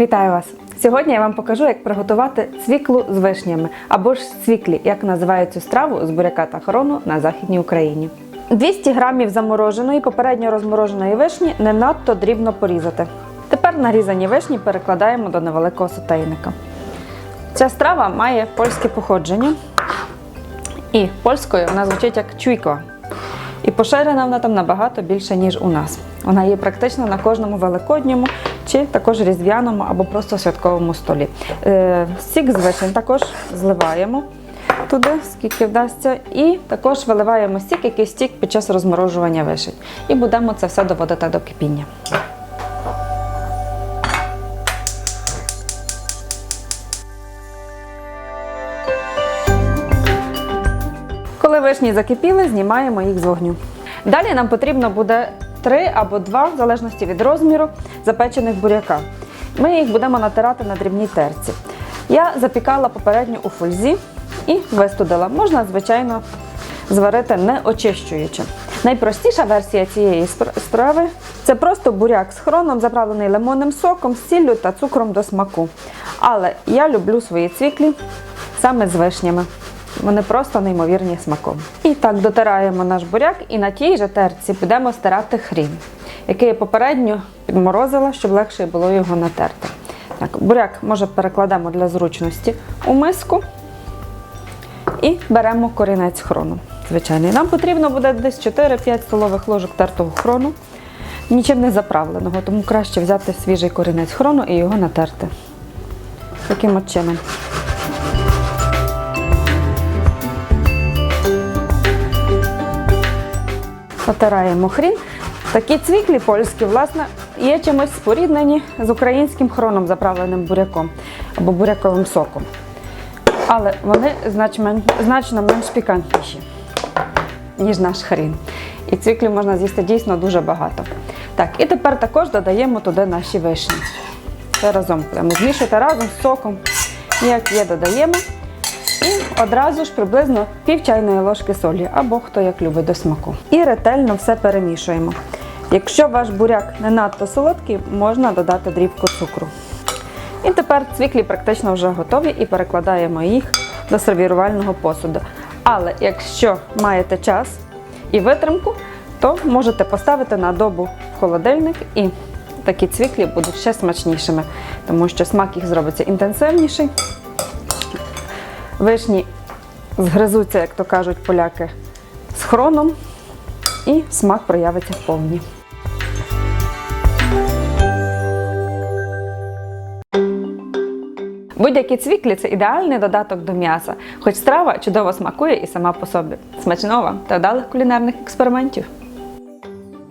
Вітаю вас! Сьогодні я вам покажу, як приготувати цвіклу з вишнями або ж цвіклі, як називають цю страву з буряка та хорону на Західній Україні. 200 грамів замороженої, попередньо розмороженої вишні не надто дрібно порізати. Тепер нарізані вишні перекладаємо до невеликого сотейника. Ця страва має польське походження, і польською вона звучить як чуйко. І поширена вона там набагато більше, ніж у нас. Вона є практично на кожному великодньому чи також різдвяному або просто святковому столі. Е, Сік з вишень також зливаємо туди, скільки вдасться, і також виливаємо сік, який стік під час розморожування вишень. І будемо це все доводити до кипіння. Коли вишні закипіли, знімаємо їх з вогню. Далі нам потрібно буде 3 або 2, в залежності від розміру, запечених буряка. Ми їх будемо натирати на дрібній терці. Я запікала попередньо у фользі і вистудила. Можна, звичайно, зварити не очищуючи. Найпростіша версія цієї спр- страви це просто буряк з хроном, заправлений лимонним соком, сіллю та цукром до смаку. Але я люблю свої цвіклі саме з вишнями. Вони просто неймовірні смаком. І так дотираємо наш буряк, і на тій же терці будемо стирати хрін, який я попередньо підморозила, щоб легше було його натерти. Так, буряк може перекладемо для зручності у миску і беремо корінець хрону. Звичайний. Нам потрібно буде десь 4-5 столових ложок тертого хрону, нічим не заправленого, тому краще взяти свіжий корінець хрону і його натерти. Таким от чином. Натираємо хрін. Такі цвіклі польські, власне, є чимось споріднені з українським хроном, заправленим буряком або буряковим соком. Але вони значно, менш пікантніші, ніж наш хрін. І цвіклі можна з'їсти дійсно дуже багато. Так, і тепер також додаємо туди наші вишні. Це разом будемо змішувати разом з соком. Як є, додаємо. І одразу ж приблизно пів чайної ложки солі, або хто як любить до смаку. І ретельно все перемішуємо. Якщо ваш буряк не надто солодкий, можна додати дрібку цукру. І тепер цвіклі практично вже готові і перекладаємо їх до сервірувального посуду. Але якщо маєте час і витримку, то можете поставити на добу в холодильник і такі цвіклі будуть ще смачнішими, тому що смак їх зробиться інтенсивніший. Вишні згризуться, як то кажуть поляки, з хроном, і смак проявиться повні. Будь-які цвіклі це ідеальний додаток до м'яса, хоч страва чудово смакує і сама по собі. Смачного та вдалих кулінарних експериментів!